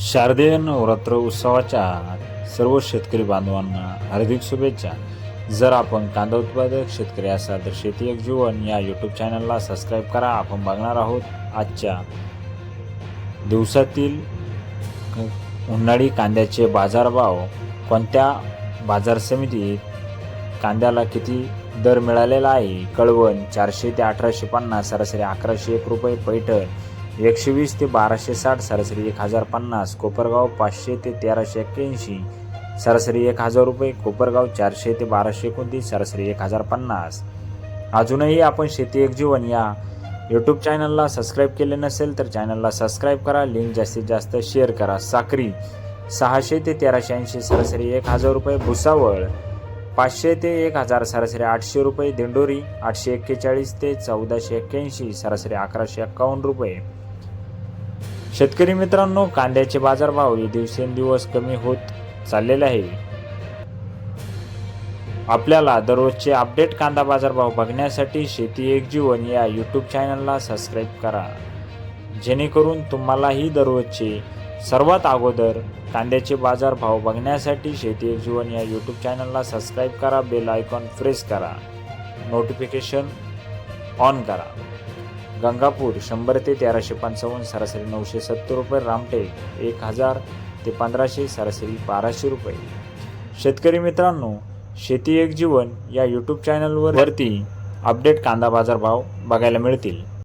शारदीय नवरात्र उत्सवाच्या सर्व शेतकरी बांधवांना हार्दिक शुभेच्छा. जर आपण कांदा उत्पादक शेतकरी असाल तर शेती एक जीवन या यूट्यूब चॅनलला सबस्क्राईब करा. आपण बघणार आहोत आजच्या दिवसातील उन्हाळी कांद्याचे बाजारभाव. कोणत्या बाजार समितीत कांद्याला किती दर मिळालेला आहे? कळवण चारशे ते अठराशे पन्नास सरासरी अकराशे एक रुपये पैठण. एकशे वीस ते बाराशे साठ सरासरी एक हजार पन्नास कोपरगाव पाचशे ते तेराशे एक्क्याऐंशी सरासरी एक हजार रुपये कोपरगाव चारशे ते बाराशे एकोणतीस सरासरी एक हजार पन्नास. अजूनही आपण शेती एक जीवन या यूट्यूब चॅनलला सबस्क्राईब केले नसेल तर चॅनलला सबस्क्राईब करा लिंक जास्तीत जास्त शेअर करा. साक्री सहाशे ते तेराशे ऐंशी सरासरी एक हजार रुपये भुसावळ पाचशे ते एक हजार सरासरी आठशे रुपये दिंडोरी आठशे एक्केचाळीस ते चौदाशे एक्क्याऐंशी सरासरी अकराशे एक्कावन्न रुपये. शेतकरी मित्रांनो कांद्याचे बाजारभाव हे दिवसेंदिवस कमी होत चाललेले आहे. आपल्याला दररोजचे अपडेट कांदा बाजारभाव बघण्यासाठी शेती एक जीवन या यूट्यूब चॅनलला सबस्क्राईब करा. जेणेकरून तुम्हालाही दररोजचे सर्वात अगोदर कांद्याचे बाजारभाव बघण्यासाठी शेती एक जीवन या यूट्यूब चॅनलला सबस्क्राईब करा बेल आयकॉन प्रेस करा. नोटिफिकेशन ऑन करा. गंगापूर शंभर ते तेराशे पंचावन्न सरासरी नऊशे सत्तर रुपये. रामटेक एक हजार ते पंधराशे सरासरी बाराशे रुपये. शेतकरी मित्रांनो शेती एक जीवन या यूट्यूब चॅनलवर वरती अपडेट कांदा बाजार भाव बघायला मिळतील.